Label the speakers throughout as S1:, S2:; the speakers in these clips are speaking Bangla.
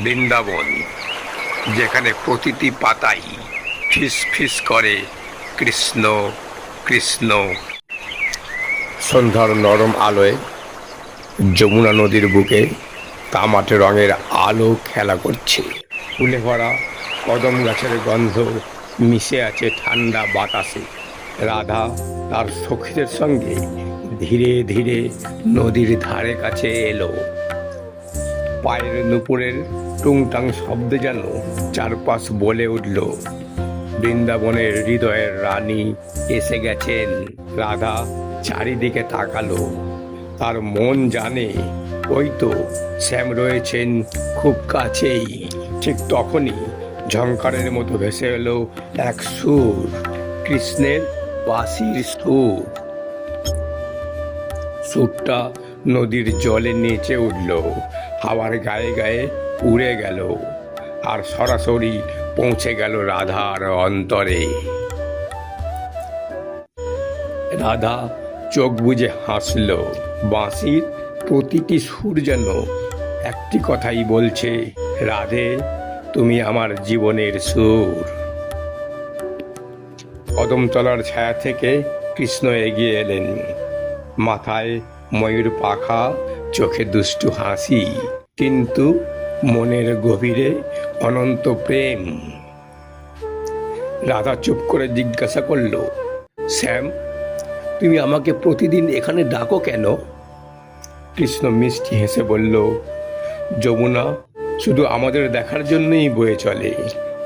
S1: বৃন্দাবন, যেখানে প্রতিটি পাতাই ফিস ফিস করে কৃষ্ণ কৃষ্ণ। সন্ধ্যার নরম আলোয় যমুনা নদীর বুকে তামাটে রঙের আলো খেলা করছে। ফুলে ভরা কদম গাছের গন্ধ মিশে আছে ঠান্ডা বাতাসে। রাধা তার সখীদের সঙ্গে ধীরে ধীরে নদীর ধারে কাছে এলো। পায়ের নুপুরের টুংটাং শব্দে যেন চারপাশ বলে উঠল। বৃন্দাবনের হৃদয়ের রানী এসে গেছেন। রাধা চারিদিকে তাকালো। তার মন জানে, ওই তো শ্যাম রয়েছেন খুব কাছেই। ঠিক তখনই ঝঙ্কারের মতো ভেসে এলো এক সুর, কৃষ্ণের বাঁশির সুর। সুরটা নদীর জলে নেচে উঠল, হাওয়ার গায়ে গায়ে উড়ে গেল, আর সরাসরি পৌঁছে গেল রাধার অন্তরে। রাধা চোখ বুজে হাসল, বাঁশির প্রতিটি সুর যেন একটি কথাই বলছে, রাধে, তুমি আমার জীবনের সুর। কদমতলার ছায়া থেকে কৃষ্ণ এগিয়ে এলেন। মাথায় ময়ূর পাখা, চোখে দুষ্টু হাসি, কিন্তু মনের গভীরে অনন্ত প্রেম। রাধা চুপ করে জিজ্ঞাসা করল, শ্যাম, তুমি আমাকে প্রতিদিন এখানে ডাকো কেন? কৃষ্ণ মিষ্টি হেসে বলল, যমুনা, শুধু আমাদের দেখার জন্যই বয়ে চলে।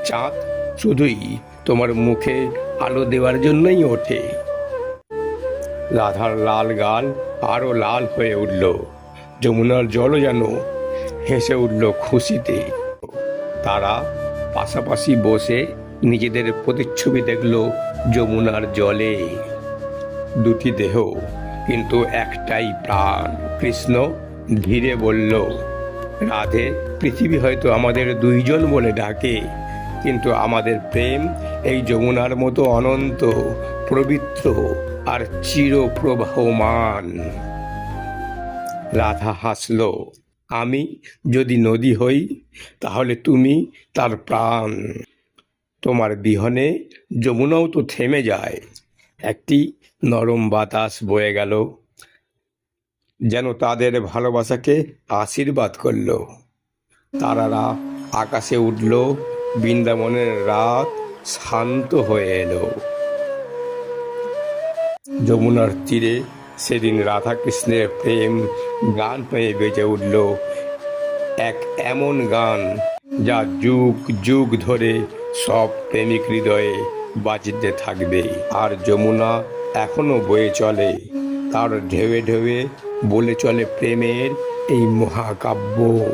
S1: চাঁদ শুধুই তোমার মুখে আলো দেওয়ার জন্যই ওঠে। রাধার লাল গাল আরও লাল হয়ে উঠল। যমুনার জলও যেন হেসে উঠল খুশিতে। তারা পাশাপাশি বসে নিজেদের প্রতিচ্ছবি দেখল যমুনার জলে। দুটি দেহ, কিন্তু একটাই প্রাণ। কৃষ্ণ ধীরে বলল, রাধে, পৃথিবী হয়তো আমাদের দুইজন বলে ডাকে, কিন্তু আমাদের প্রেম এই যমুনার মতো অনন্ত। পবিত্র আর চিরপ্রবাহমান। রাধা হাসল, আমি যদি নদী হই, তাহলে তুমি তার প্রাণ। তোমার বিহনে যমুনাও তো থেমে যায়। একটি নরম বাতাস বয়ে গেল, যেন তাদের ভালোবাসাকে আশীর্বাদ করল। তারারা আকাশে উঠল, বৃন্দাবনের রাত শান্ত হয়ে এলো। যমুনার তীরে সেদিন রাধাকৃষ্ণের প্রেম গান পেয়ে বেজে উঠল। এক এমন গান যা যুগ যুগ ধরে সব প্রেমিক হৃদয়ে বাজিতে থাকবে। আর যমুনা এখনও বয়ে চলে। তার ঢেউয়ে ঢেউয়ে বলে চলে প্রেমের এই মহাকাব্য।